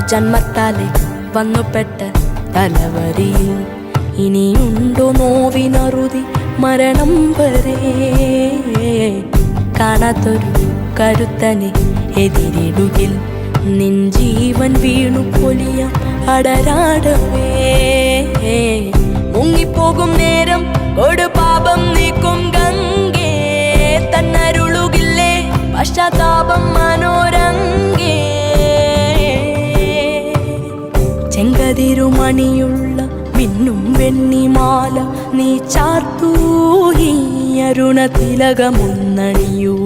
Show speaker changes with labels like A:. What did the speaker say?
A: ജന്മത്താലെ വന്നുപെട്ട തലവരിയിൽ ഇനിയുണ്ടോ നോവിനറുതി മരണം വരെ? കാണാത്തൊരു കരുത്തനെ എതിരിടുകിൽ നിൻ ജീവൻ വീണു പൊലിയ അടരാടവേ. മുങ്ങിപ്പോകും നേരം ഒരു പാപം നീക്കും ഗംഗേ. തന്നരുളുകില്ലേ പശ്ചാത്താപം ചെങ്കതിരുമണിയുള്ള മിന്നും വെണ്ണിമാല നീ ചാർത്തൂ ഈ അരുണ തിലകമൊന്നണിയൂ